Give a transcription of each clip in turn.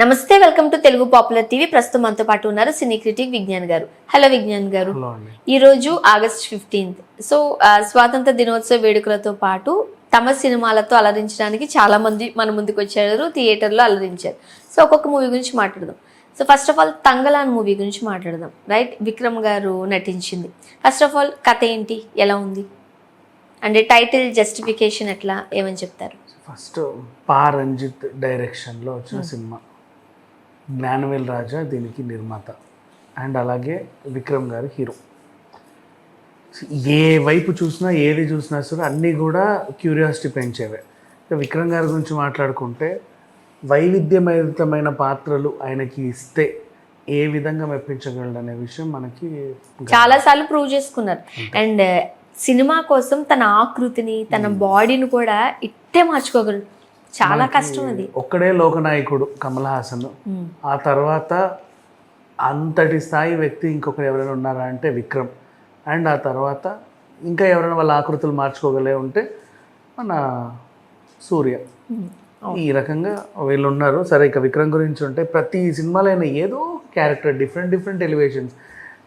నమస్తే welcome to Telugu popular TV. ప్రస్తుతం మనతో పాటు ఉన్నారు సినీ క్రిటిక్ విజ్ఞాన్ గారు. హలో విజ్ఞాన్ గారు. ఈ రోజు ఆగస్ట్ ఫిఫ్టీన్త్. సో స్వాతంత్ర దినోత్సవ వేడుకలతో పాటు తమ సినిమాలతో అలరించడానికి చాలా మంది మన ముందుకు వచ్చారు థియేటర్లో అలరించారు. సో ఒక్కొక్క మూవీ గురించి మాట్లాడదాం. So first of all Thangalaan movie గురించి మాట్లాడదాం. రైట్ విక్రమ్ గారు నటించింది. ఫస్ట్ ఆఫ్ ఆల్ కథ ఏంటి? ఎలా ఉంది? అంటే టైటిల్ జస్టిఫికేషన్ ఎట్లా? ఏమని చెప్తారు? ఫస్ట్ పా రంజిత్ డైరెక్షన్లో వచ్చిన సినిమా. జ్ఞానవేల్ రాజా దీనికి నిర్మాత. అండ్ అలాగే విక్రమ్ గారు హీరో. ఏ వైపు చూసినా ఏది చూసినా సరే అన్నీ కూడా క్యూరియాసిటీ పెంచేవే. విక్రమ్ గారి గురించి మాట్లాడుకుంటే వైవిధ్యమైతమైన పాత్రలు ఆయనకి ఇస్తే ఏ విధంగా మెప్పించగలడు అనే విషయం మనకి చాలా సార్లు ప్రూవ్ చేసుకున్నారు. అండ్ సినిమా కోసం తన ఆకృతిని తన బాడీని కూడా ఇట్టే మార్చుకోగలరు చాలా కష్టం అది. ఒక్కడే లోకనాయకుడు కమల్ హాసన్. ఆ తర్వాత అంతటి స్థాయి వ్యక్తి ఇంకొకరు ఎవరైనా ఉన్నారా అంటే విక్రమ్. అండ్ ఆ తర్వాత ఇంకా ఎవరైనా వాళ్ళ ఆకృతులు మార్చుకోగలే ఉంటే మన సూర్య. ఈ రకంగా వీళ్ళు ఉన్నారు. సరే ఇక విక్రమ్ గురించి ఉంటే ప్రతి సినిమాలో అయినా ఏదో character different different elevations.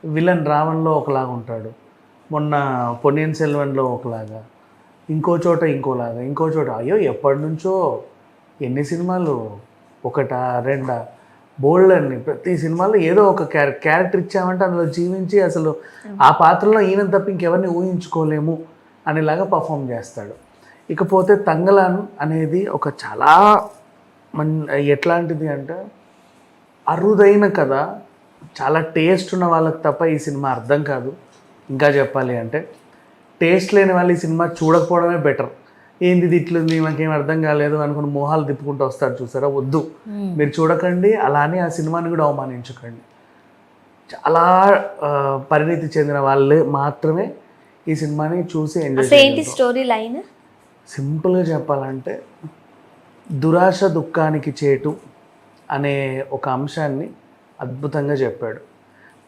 Villain రావణ్లో ఒకలాగా ఉంటాడు. మొన్న పొన్నియన్ సెల్వన్లో ఒకలాగా. ఇంకో చోట ఇంకోలాగా ఇంకో చోట. అయ్యో ఎప్పటి నుంచో ఎన్ని సినిమాలు? ఒకటా రెండా? బోల్డ్ అన్ని ప్రతి సినిమాలో ఏదో ఒక క్యారె క్యారెక్టర్ ఇచ్చామంటే అందులో జీవించి అసలు ఆ పాత్రలో ఈయన తప్ప ఇంకెవరిని ఊహించుకోలేము అనేలాగా పర్ఫామ్ చేస్తాడు. ఇకపోతే తంగలాన్ అనేది ఒక చాలా మన్ ఎట్లాంటిది అంటే అరుదైన కథ చాలా టేస్ట్ ఉన్న వాళ్ళకి తప్ప ఈ సినిమా అర్థం కాదు. ఇంకా చెప్పాలి అంటే టేస్ట్ లేని వాళ్ళు ఈ సినిమా చూడకపోవడమే బెటర్ ఏంది ఇది ఇట్లుంది? మాకేం అర్థం కాలేదు అనుకుని మోహాలు తిప్పుకుంటూ వస్తారు చూసారా? వద్దు. మీరు చూడకండి అలానే ఆ సినిమాని కూడా అవమానించకండి. చాలా పరిణితి చెందిన వాళ్ళే మాత్రమే ఈ సినిమాని చూసి ఎంజాయ్ స్టోరీ లైన్? సింపుల్గా చెప్పాలంటే దురాశ దుఃఖానికి చేటు అనే ఒక అంశాన్ని అద్భుతంగా చెప్పాడు.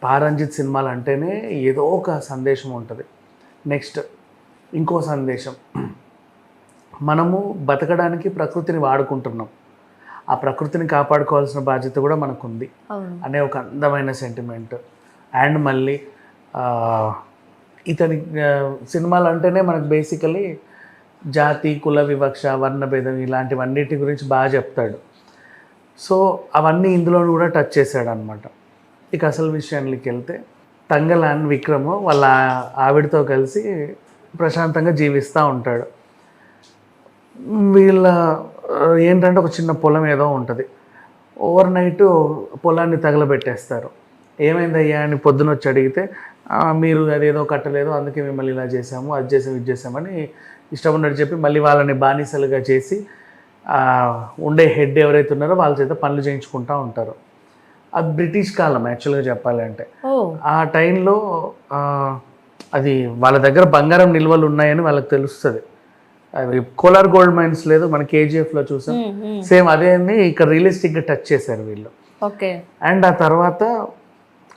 పారంజిత్ సినిమాలు అంటేనే ఏదో ఒక సందేశం ఉంటుంది. నెక్స్ట్ ఇంకో సందేశం. మనము బతకడానికి ప్రకృతిని వాడుకుంటున్నాం. ఆ ప్రకృతిని కాపాడుకోవాల్సిన బాధ్యత కూడా మనకుంది. అనే ఒక అందమైన సెంటిమెంట్ అండ్ మళ్ళీ ఇతని సినిమాలు అంటేనే మనకు బేసికలీ జాతి కుల వివక్ష వర్ణభేదం ఇలాంటివన్నిటి గురించి బాగా చెప్తాడు. సో అవన్నీ ఇందులో కూడా టచ్ చేశాడు అనమాట ఇక అసలు విషయానికి వెళ్తే తంగలాన్ విక్రమ్ వాళ్ళ ఆవిడతో కలిసి ప్రశాంతంగా జీవిస్తూ ఉంటాడు. వీళ్ళ ఏంటంటే ఒక చిన్న పొలం ఏదో ఉంటుంది. ఓవర్ నైట్ పొలాన్ని తగలబెట్టేస్తారు. ఏమైందయ్యా అని పొద్దున వచ్చి అడిగితే మీరు అదేదో కట్టలేదు అందుకే మిమ్మల్ని ఇలా చేసాము అది చేసాము ఇది చేసామని ఇష్టం ఉన్నట్టు చెప్పి మళ్ళీ వాళ్ళని బానిసలుగా చేసి ఉండే హెడ్ ఎవరైతే ఉన్నారో వాళ్ళ చేత పనులు చేయించుకుంటూ ఉంటారు. అది బ్రిటిష్ కాలం యాక్చువల్గా చెప్పాలంటే ఆ టైంలో అది వాళ్ళ దగ్గర బంగారం నిల్వలు ఉన్నాయని వాళ్ళకి తెలుస్తుంది. కోలార్ గోల్డ్ మైన్స్ లేదు మన కేజీఎఫ్లో చూసాం. సేమ్ అదే అని ఇక్కడ రియలిస్టిక్గా టచ్ చేశారు వీళ్ళు. ఓకే. అండ్ ఆ తర్వాత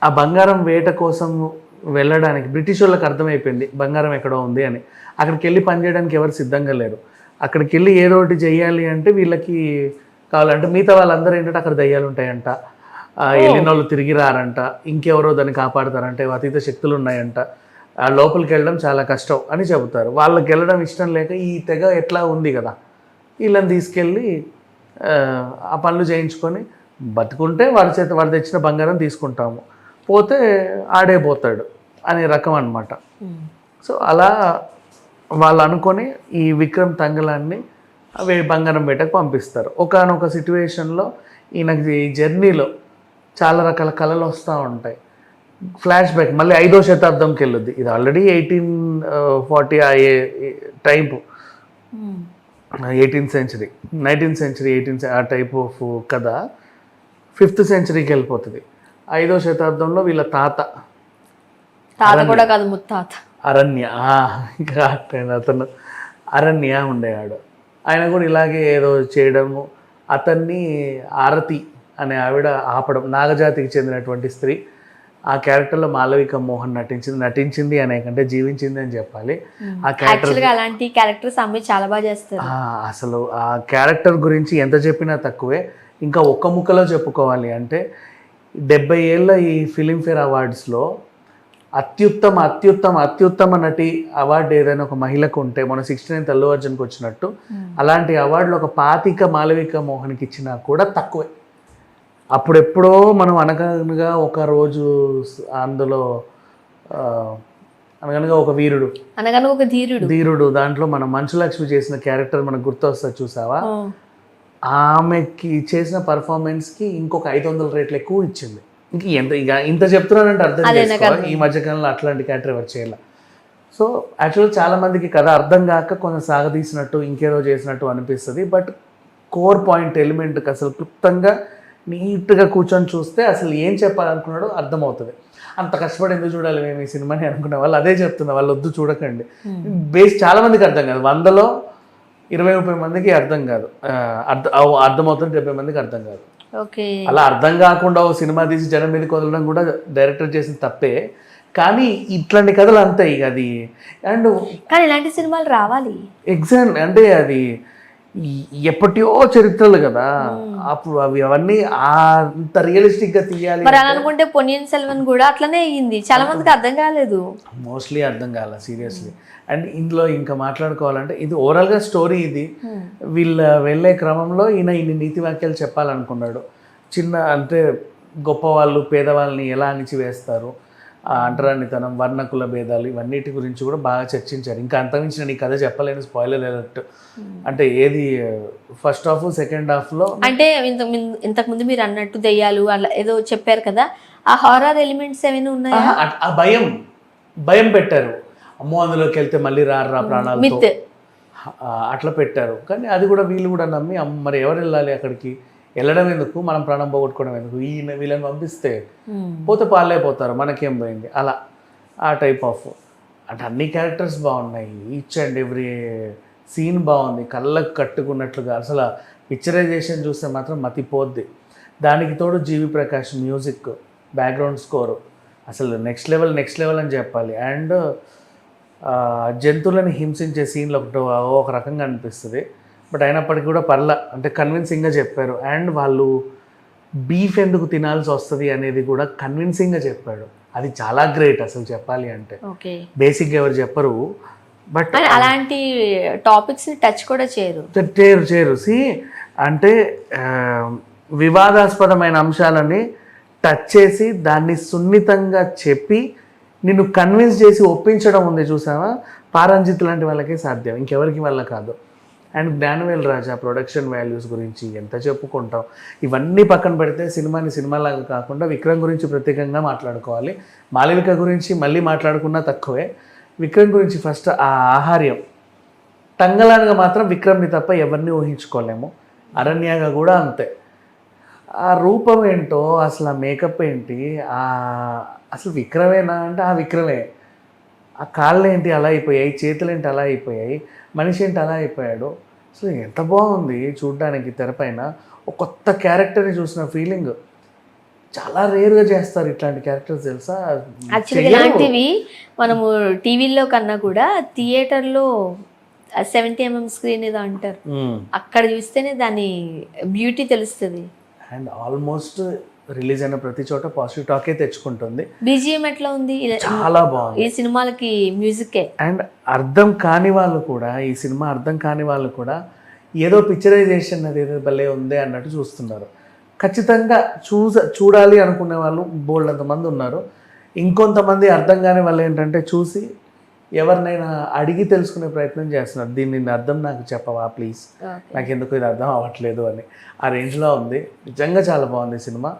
ఆ బంగారం వేట కోసం వెళ్ళడానికి బ్రిటిష్ వాళ్ళకి అర్థమైపోయింది బంగారం ఎక్కడో ఉంది అని. అక్కడికి వెళ్ళి పనిచేయడానికి ఎవరు సిద్ధంగా లేరు. అక్కడికి వెళ్ళి ఏదో ఒకటి చెయ్యాలి అంటే వీళ్ళకి కావాలంటే మిగతా వాళ్ళందరూ ఏంటంటే అక్కడ దయ్యాలు ఉంటాయంట. వెళ్ళిన వాళ్ళు తిరిగి రారంట ఇంకెవరో దాన్ని కాపాడతారంట అతీత శక్తులు ఉన్నాయంట ఆ లోపలికి వెళ్ళడం చాలా కష్టం అని చెబుతారు. వాళ్ళకి వెళ్ళడం ఇష్టం లేక ఈ తెగ ఎట్లా ఉంది కదా వీళ్ళని తీసుకెళ్ళి ఆ, పనులు చేయించుకొని బతుకుంటే వాడి చేత వాడు తెచ్చిన బంగారం తీసుకుంటాము. పోతే ఆడే పోతాడు అనే రకం అన్నమాట. సో అలా వాళ్ళు అనుకొని ఈ విక్రమ్ తంగలాన్ని బంగారం వేటకు పంపిస్తారు. ఒకనొక సిచ్యువేషన్లో ఈయనకి ఈ జర్నీలో చాలా రకాల కళలు వస్తూ ఉంటాయి. ఫ్లాష్ బ్యాక్ మళ్ళీ ఐదో శతాబ్దంకి వెళ్ళొద్ది. ఇది ఆల్రెడీ ఎయిటీన్ ఫార్టీ ఆ type. Eighteenth century nineteenth century eighteenth ఆ టైప్ ఆఫ్ కథ ఫిఫ్త్ సెంచరీకి వెళ్ళిపోతుంది. ఐదో శతాబ్దంలో వీళ్ళ తాత. తాత కూడా కాదు ముత్తాత. అరణ్య. అతను. అరణ్య ఉండేవాడు. ఆయన కూడా ఇలాగే ఏదో చేయడము. అతన్ని ఆరతి అనే ఆవిడ ఆపడం నాగజాతికి చెందినటువంటి స్త్రీ. ఆ క్యారెక్టర్లో మాలవిక మోహన్ నటించింది నటించింది అనే కంటే జీవించింది అని చెప్పాలి. ఆ క్యారెక్టర్ అలాంటి క్యారెక్టర్స్ అమ్మాయి చాలా బాగా చేస్తారు. అసలు ఆ క్యారెక్టర్ గురించి ఎంత చెప్పినా తక్కువే. ఇంకా ఒక్క ముక్కలో చెప్పుకోవాలి అంటే డెబ్బై ఏళ్ళ ఈ ఫిలింఫేర్ అవార్డ్స్లో అత్యుత్తమ అత్యుత్తమ అత్యుత్తమ నటి అవార్డు ఏదైనా ఒక మహిళకు ఉంటే మన సిక్స్టీ నైన్త్ అల్లు అర్జున్కి వచ్చినట్టు అలాంటి అవార్డులు ఒక పాతిక మాలవిక మోహన్కి ఇచ్చినా కూడా తక్కువే. అప్పుడెప్పుడో మనం అనగనగా ఒక రోజు అందులో అనగనగా ఒక వీరుడు. అనగానే ఒక ధీరుడు. ధీరుడు. దాంట్లో మన మంచులక్ష్మి చేసిన క్యారెక్టర్ మనకు గుర్తొస్తుంది చూసావా? ఆమెకి చేసిన పర్ఫార్మెన్స్కి ఇంకొక ఐదు వందల రేట్లు ఎక్కువ ఇచ్చింది. ఇంక ఎంత ఇక ఇంత చెప్తున్నానంటే అర్థం అదే నాకు చేసుకో ఈ మధ్యకాలంలో అట్లాంటి క్యారెక్టర్ ఎవరు చేయాల. సో యాక్చువల్ చాలా మందికి కథ అర్థం కాక కొంచెం సాగదీసినట్టు ఇంకేదో చేసినట్టు అనిపిస్తుంది. బట్ కోర్ పాయింట్ ఎలిమెంట్కి అసలు క్లుప్తంగా నీట్గా కూర్చొని చూస్తే అసలు ఏం చెప్పాలనుకున్నాడో అర్థమవుతుంది. అంత కష్టపడి ఎందుకు చూడాలి మేము ఈ సినిమాని అనుకునే వాళ్ళు అదే చెప్తున్నా వాళ్ళు వద్దు చూడకండి. బేస్ చాలా మందికి అర్థం కాదు. వందలో ఇరవై ముప్పై మందికి అర్థం కాదు. అర్థం అర్థమవుతుంది డెబ్బై మందికి అర్థం కాదు. ఓకే. అలా అర్థం కాకుండా ఓ సినిమా తీసి జనం మీదకి వదలడం కూడా డైరెక్టర్ చేసిన తప్పే. కానీ ఇట్లాంటి కథలు అంతే ఇక అది. అండ్ కానీ ఇలాంటి సినిమాలు రావాలి. ఎగ్జామ్ అంటే అది ఎప్పటియో చరిత్రలు కదా. అప్పుడు అవి అవన్నీ అంత రియలిస్టిక్గా తీయాలి మరి అలా అనుకుంటే పొన్నియిన్ సెల్వన్ కూడా అట్లనే అయ్యింది చాలా మందికి అర్థం కాలేదు. మోస్ట్లీ అర్థం కాల సీరియస్లీ అండ్ ఇందులో ఇంకా మాట్లాడుకోవాలంటే ఇది ఓవరాల్గా స్టోరీ ఇది. వీళ్ళ వెళ్ళే క్రమంలో ఈయన ఇన్ని నీతి వాక్యాలు చెప్పాలనుకున్నాడు. చిన్న అంటే గొప్పవాళ్ళు పేదవాళ్ళని ఎలా అణిచివేస్తారు? ఆ అంటరానితనం వర్ణకుల భేదాలు ఇవన్నిటి గురించి కూడా బాగా చర్చించారు. ఇంకా అంతమించిన నీ కథ చెప్పలేని స్పాయిలర్ అలర్ట్. అంటే ఏది ఫస్ట్ హాఫ్ సెకండ్ హాఫ్లో? అంటే ఇంత ఇంతకు ముందు మీరు అన్నట్టు దెయ్యాలు అలా ఏదో చెప్పారు కదా ఆ హారర్ ఎలిమెంట్స్ ఏమైనా ఉన్నాయా? అట్- ఆ భయం భయం పెట్టారు. అమ్మో అందులోకి వెళ్తే మళ్ళీ రారా ఆ, అట్లా పెట్టారు. కానీ అది కూడా వీళ్ళు కూడా నమ్మి మరి ఎవరు వెళ్ళాలి అక్కడికి? వెళ్ళడం ఎందుకు? మనం ప్రాణం పోగొట్టుకోవడం ఎందుకు? ఈయన వీళ్ళని పంపిస్తే పోతే పాలే పోతారు. మనకేం పోయింది? అలా. ఆ టైప్ ఆఫ్ అంటే అన్ని క్యారెక్టర్స్ బాగున్నాయి. ఈచ్ అండ్ ఎవ్రీ సీన్ బాగుంది. కళ్ళకు కట్టుకున్నట్లుగా. అసలు పిక్చరైజేషన్ చూస్తే మాత్రం మతిపోద్ది. దానికి తోడు GV Prakash music background score అసలు నెక్స్ట్ లెవెల్ నెక్స్ట్ లెవెల్ అని చెప్పాలి. అండ్ జంతువులను హింసించే సీన్లు ఒకటి ఒక రకంగా అనిపిస్తుంది. బట్ అయినప్పటికీ కూడా పర్ల. అంటే కన్విన్సింగ్గా చెప్పారు. అండ్ వాళ్ళు బీఫ్ ఎందుకు తినాల్సి వస్తుంది అనేది కూడా కన్విన్సింగ్గా చెప్పాడు. అది చాలా గ్రేట్ అసలు చెప్పాలి అంటే. ఓకే బేసిక్గా ఎవరు చెప్పరు. బట్ అలాంటి టాపిక్స్ టచ్ కూడా చేయరు. చేరు చేరు సి అంటే వివాదాస్పదమైన అంశాలని టచ్ చేసి దాన్ని సున్నితంగా చెప్పి నిన్ను కన్విన్స్ చేసి ఒప్పించడం ఉంది చూసావా? పారంజిత్ లాంటి వాళ్ళకే సాధ్యం. ఇంకెవరికి వల్ల కాదు. And Gnanavel Raja production values గురించి ఎంత చెప్పుకుంటాం? ఇవన్నీ పక్కన పెడితే సినిమాని సినిమాలాగా కాకుండా విక్రమ్ గురించి ప్రత్యేకంగా మాట్లాడుకోవాలి. మాలవిక గురించి మళ్ళీ మాట్లాడుకున్నా తక్కువే. విక్రమ్ గురించి ఫస్ట్ ఆ ఆహార్యం. టంగలానగా మాత్రం విక్రమ్ని తప్ప ఎవరిని ఊహించుకోలేము. అరణ్యగా కూడా అంతే. ఆ రూపం ఏంటో అసలు ఆ మేకప్ ఏంటి ఆ అసలు విక్రమేనా అంటే ఆ విక్రమే. ఆ కాళ్ళు ఏంటి అలా అయిపోయాయి చేతులు ఏంటి అలా అయిపోయాయి మనిషి ఏంటి అలా అయిపోయాడు. అసలు ఎంత బాగుంది చూడ్డానికి తెరపైన ఒక కొత్త క్యారెక్టర్ని చూసిన ఫీలింగ్. చాలా రేర్గా చేస్తారు ఇట్లాంటి క్యారెక్టర్స్ తెలుసా? యాక్చువల్గా చెయ్యరు. ఇలాంటివి మనము టీవీలో కన్నా కూడా థియేటర్లో సెవెంటీ ఎంఎం స్క్రీన్ ఏదో అంటారు. అక్కడ చూస్తేనే దాని బ్యూటీ తెలుస్తుంది. అండ్ ఆల్మోస్ట్ రిలీజ్ అయిన ప్రతి చోట పాజిటివ్ టాకే తెచ్చుకుంటుంది. బీజిఎం ఎట్లా ఉంది? చాలా బాగుంది. ఈ సినిమాలకి మ్యూజికే. అండ్ అర్థం కాని వాళ్ళు కూడా ఈ సినిమా అర్థం కాని వాళ్ళు కూడా ఏదో పిక్చరైజేషన్ అది ఏదో భలే ఉంది అన్నట్టు చూస్తున్నారు. ఖచ్చితంగా చూస చూడాలి అనుకునే వాళ్ళు బోల్డ్ అంతమంది ఉన్నారు. ఇంకొంతమంది అర్థం కాని వాళ్ళు ఏంటంటే చూసి ఎవరినైనా అడిగి తెలుసుకునే ప్రయత్నం చేస్తున్నారు. దీన్ని నేను అర్థం నాకు చెప్పవా ప్లీజ్? నాకు ఎందుకు ఇది అర్థం అవ్వట్లేదు అని. ఆ రేంజ్లో ఉంది. నిజంగా చాలా బాగుంది సినిమా.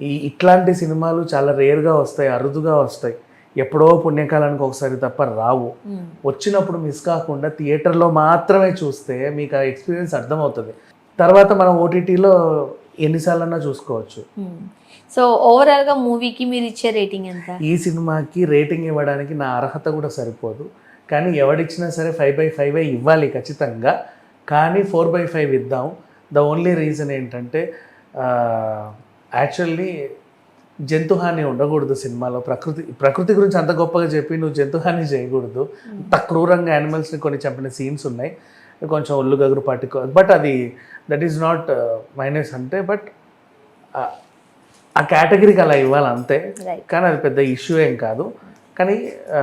ఈ ఇట్లాంటి సినిమాలు చాలా రేర్గా వస్తాయి అరుదుగా వస్తాయి. ఎప్పుడో పుణ్యకాలానికి ఒకసారి తప్ప రావు. వచ్చినప్పుడు మిస్ కాకుండా థియేటర్లో మాత్రమే చూస్తే మీకు ఆ ఎక్స్పీరియన్స్ అర్థమవుతుంది. తర్వాత మనం ఓటీటీలో ఎన్నిసార్లన్నా చూసుకోవచ్చు. సో ఓవరాల్గా మూవీకి మీరు ఇచ్చే రేటింగ్ ఎంత? ఈ సినిమాకి రేటింగ్ ఇవ్వడానికి నా అర్హత కూడా సరిపోదు. కానీ ఎవడిచ్చినా సరే ఫైవ్ బై ఫైవ్ ఇవ్వాలి ఖచ్చితంగా. కానీ ఫోర్ బై ఫైవ్ ఇద్దాం. ద ఓన్లీ రీజన్ ఏంటంటే యాక్చువల్లీ జంతుహాని ఉండకూడదు సినిమాలో. ప్రకృతి ప్రకృతి గురించి అంత గొప్పగా చెప్పి నువ్వు జంతుహాని చేయకూడదు. అంత క్రూరంగా యానిమల్స్ని కొన్ని చంపిన సీన్స్ ఉన్నాయి. కొంచెం ఒళ్ళు గగురు పట్టుకో బట్ అది దట్ ఈస్ నాట్ మైనస్ అంటే బట్ ఆ కేటగిరీకి అలా ఇవ్వాలి అంతే. కానీ అది పెద్ద ఇష్యూ ఏం కాదు. కానీ ఆ,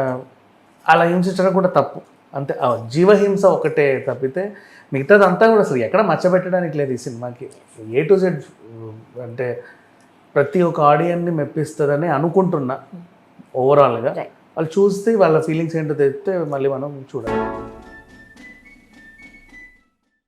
అలా హింసించడం కూడా తప్పు. అంతే జీవహింస ఒకటే తప్పితే మిగతాదంతా కూడా అసలు ఎక్కడ మచ్చబెట్టడానికి లేదు ఈ సినిమాకి. ఏ టు జెడ్ అంటే ప్రతి ఒక్క ఆడియన్ని మెప్పిస్తుందని అనుకుంటున్నా. ఓవరాల్గా. వాళ్ళు చూస్తే వాళ్ళ ఫీలింగ్స్ ఏంటో తెలిస్తే మళ్ళీ మనం చూడాలి.